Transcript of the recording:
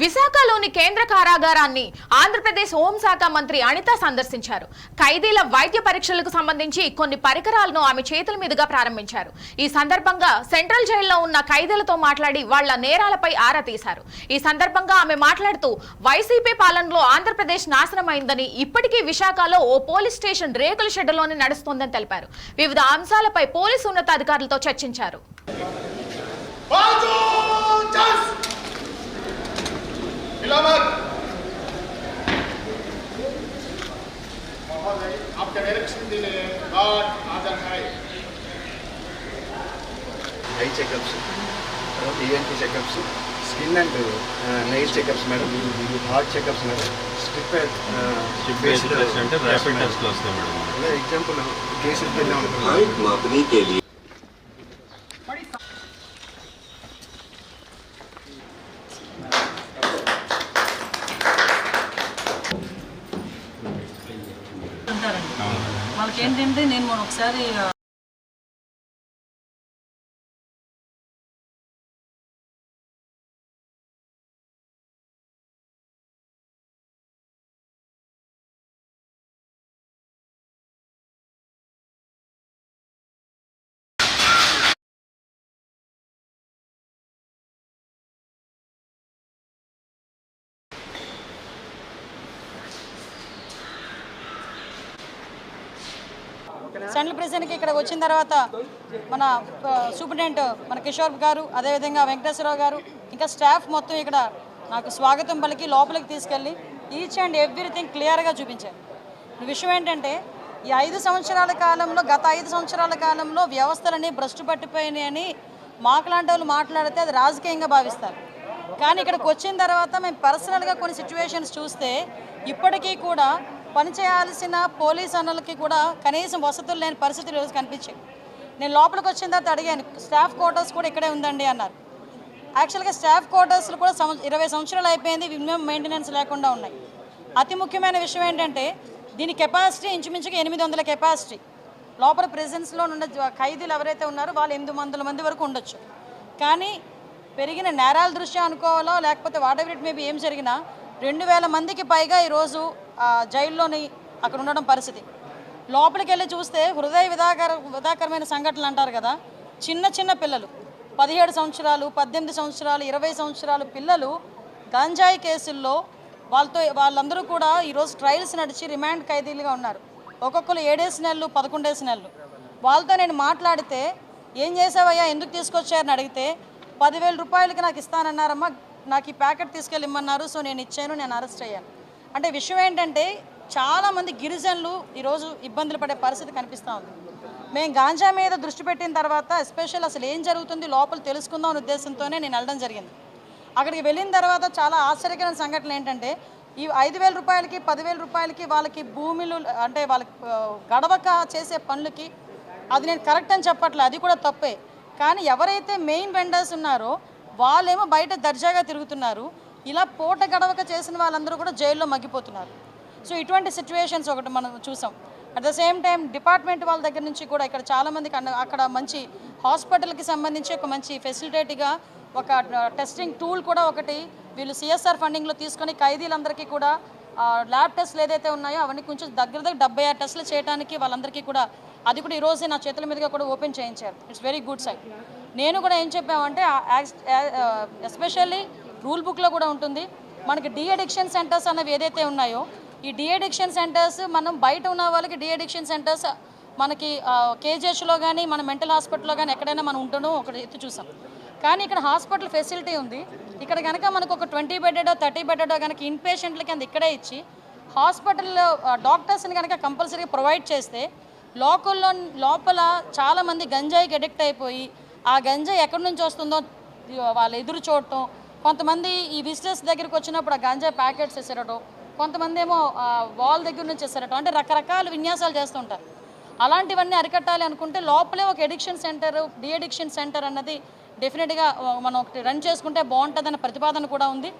విశాఖలోని కేంద్ర కారాగారాన్ని ఆంధ్రప్రదేశ్ హోంశాఖ మంత్రి అనిత సందర్శించారు. ఖైదీల వైద్య పరీక్షలకు సంబంధించి కొన్ని పరికరాలను ఆమె చేతుల మీదుగా ప్రారంభించారు. ఈ సందర్భంగా సెంట్రల్ జైల్లో ఉన్న ఖైదీలతో మాట్లాడి వాళ్ళ నేరాలపై ఆరా తీశారు. ఈ సందర్భంగా ఆమె మాట్లాడుతూ వైసీపీ పాలనలో ఆంధ్రప్రదేశ్ నాశనమైందని ఇప్పటికీ విశాఖలో ఓ పోలీస్ స్టేషన్ రేకుల షెడ్డులోనే నడుస్తోందని తెలిపారు. వివిధ అంశాలపై పోలీసు ఉన్నతాధికారులతో చర్చించారు. After election delay, God other high. Eye checkups తర్వాత ENT checkups skin and nail checkups madam heart checkups madam strip face అంటే ర్యాపిడ్ టెస్ట్లు వస్తాయి మేడం ఎగ్జాంపుల్ కేసు ఉంటుంది ఉంటారండి వాళ్ళకి ఏంటంటే నేను ఒకసారి సెంట్రల్ ప్రెసిడెంట్కి ఇక్కడ వచ్చిన తర్వాత మన సూపరింటెండెంట్ మన కిషోర్ గారు అదేవిధంగా వెంకటేశ్వరరావు గారు ఇంకా స్టాఫ్ మొత్తం ఇక్కడ నాకు స్వాగతం పలికి లోపలికి తీసుకెళ్ళి ఈచ్ అండ్ ఎవ్రీథింగ్ క్లియర్గా చూపించారు. విషయం ఏంటంటే ఈ ఐదు సంవత్సరాల కాలంలో గత ఐదు సంవత్సరాల కాలంలో వ్యవస్థలన్నీ భ్రష్టు పట్టిపోయినాయని మాకులాంటి వాళ్ళు మాట్లాడితే అది రాజకీయంగా భావిస్తారు. కానీ ఇక్కడికి వచ్చిన తర్వాత మేము పర్సనల్గా కొన్ని సిచ్యువేషన్స్ చూస్తే ఇప్పటికీ కూడా పనిచేయాల్సిన పోలీస్ అన్నలకి కూడా కనీసం వసతులు లేని పరిస్థితులు ఈరోజు కనిపించాయి. నేను లోపలికి వచ్చిన తర్వాత అడిగాను స్టాఫ్ క్వార్టర్స్ కూడా ఇక్కడే ఉందండి అన్నారు. యాక్చువల్గా స్టాఫ్ క్వార్టర్స్లు కూడా సంవ ఇరవై సంవత్సరాలు అయిపోయింది మినిమం మెయింటెనెన్స్ లేకుండా ఉన్నాయి. అతి ముఖ్యమైన విషయం ఏంటంటే దీని కెపాసిటీ ఇంచుమించుగా ఎనిమిది వందల కెపాసిటీ. లోపల ప్రెజెన్స్లో ఉన్న ఖైదీలు ఎవరైతే ఉన్నారో వాళ్ళు ఎనిమిది వందల మంది వరకు ఉండొచ్చు. కానీ పెరిగిన నేరాల దృష్ట్యా అనుకోవాలో లేకపోతే వాట్ ఎవర్ ఇట్ మేబీ ఏం జరిగినా రెండు వేల మందికి పైగా ఈరోజు జైల్లోని అక్కడ ఉండడం పరిస్థితి. లోపలికి వెళ్ళి చూస్తే హృదయ విధాకర విధాకరమైన సంఘటనలు అంటారు కదా. చిన్న చిన్న పిల్లలు. పదిహేడు సంవత్సరాలు పద్దెనిమిది సంవత్సరాలు ఇరవై సంవత్సరాలు పిల్లలు గంజాయి కేసుల్లో వాళ్ళతో వాళ్ళందరూ కూడా ఈరోజు ట్రయల్స్ నడిచి రిమాండ్ ఖైదీలుగా ఉన్నారు. ఒక్కొక్కరు ఏడేసి నెలలు పదకొండేసి నెలలు. వాళ్ళతో నేను మాట్లాడితే ఏం చేసావయ్యా? ఎందుకు తీసుకొచ్చారని అడిగితే పదివేల రూపాయలకి నాకు ఇస్తానన్నారమ్మా నాకు ఈ ప్యాకెట్ తీసుకెళ్ళి ఇమ్మన్నారు సో నేను ఇచ్చాను నేను అరెస్ట్ అయ్యాను. అంటే విషయం ఏంటంటే చాలామంది గిరిజనులు ఈరోజు ఇబ్బందులు పడే పరిస్థితి కనిపిస్తూ ఉంది. మేము గాంజా మీద దృష్టి పెట్టిన తర్వాత ఎస్పెషల్ అసలు ఏం జరుగుతుంది లోపల తెలుసుకుందాం అనే ఉద్దేశంతోనే నేను వెళ్ళడం జరిగింది. అక్కడికి వెళ్ళిన తర్వాత చాలా ఆశ్చర్యకరమైన సంఘటనలు ఏంటంటే ఈ ఐదు వేల రూపాయలకి పదివేల రూపాయలకి వాళ్ళకి భూములు అంటే వాళ్ళకి గడవక చేసే పనులకి అది నేను కరెక్ట్ అని చెప్పట్లే అది కూడా తప్పే. కానీ ఎవరైతే మెయిన్ వెండర్స్ ఉన్నారో వాళ్ళేమో బయట దర్జాగా తిరుగుతున్నారు. ఇలా పూట గడవక చేసిన వాళ్ళందరూ కూడా జైల్లో మగ్గిపోతున్నారు. సో ఇటువంటి సిచ్యువేషన్స్ ఒకటి మనం చూసాం. At the same time department వాళ్ళ దగ్గర నుంచి కూడా ఇక్కడ చాలామందికి అక్కడ మంచి హాస్పిటల్కి సంబంధించి ఒక మంచి ఫెసిలిటేట్గా ఒక టెస్టింగ్ టూల్ కూడా ఒకటి వీళ్ళు సిఎస్ఆర్ ఫండింగ్లో తీసుకొని ఖైదీలందరికీ కూడా ల్యాబ్ టెస్ట్లు ఏదైతే ఉన్నాయో అవన్నీ కొంచెం దగ్గర దగ్గర డెబ్బై ఆరు టెస్టులు చేయడానికి వాళ్ళందరికీ కూడా అది కూడా ఈరోజే నా చేతుల మీదుగా కూడా ఓపెన్ చేయించారు. ఇట్స్ వెరీ గుడ్ సైడ్ నేను కూడా ఏం చెప్పామంటే ఎస్పెషల్లీ రూల్ బుక్లో కూడా ఉంటుంది. మనకి డి అడిక్షన్ సెంటర్స్ అన్నవి ఏదైతే ఉన్నాయో ఈ డి అడిక్షన్ సెంటర్స్ మనం బయట ఉన్న వాళ్ళకి డి అడిక్షన్ సెంటర్స్ మనకి కేజీహెచ్లో కానీ మన మెంటల్ హాస్పిటల్లో కానీ ఎక్కడైనా మనం ఉండడం ఒకటి ఎత్తి చూసాం. కానీ ఇక్కడ హాస్పిటల్ ఫెసిలిటీ ఉంది. ఇక్కడ కనుక మనకు ఒక ట్వంటీ బెడెడో థర్టీ బెడెడో కనుక ఇన్ పేషెంట్లకి అంత ఇక్కడే ఇచ్చి హాస్పిటల్లో డాక్టర్స్ని కనుక కంపల్సరీగా ప్రొవైడ్ చేస్తే లోకల్లో లోపల చాలామంది గంజాయికి అడిక్ట్ అయిపోయి ఆ గంజాయి ఎక్కడి నుంచి వస్తుందో వాళ్ళు ఎదురు చూడటం కొంతమంది ఈ విజిటర్స్ దగ్గరికి వచ్చినప్పుడు ఆ గంజా ప్యాకెట్స్ వేసేరటం కొంతమంది ఏమో వాల్ దగ్గర నుంచి వేసేరటం అంటే రకరకాల విన్యాసాలు చేస్తుంటారు అలాంటివన్నీ అరికట్టాలి అనుకుంటే లోపలే ఒక ఎడిక్షన్ సెంటర్ డిఎడిక్షన్ సెంటర్ అన్నది డెఫినెట్గా మనం ఒకటి రన్ చేసుకుంటే బాగుంటుందన్న ప్రతిపాదన కూడా ఉంది.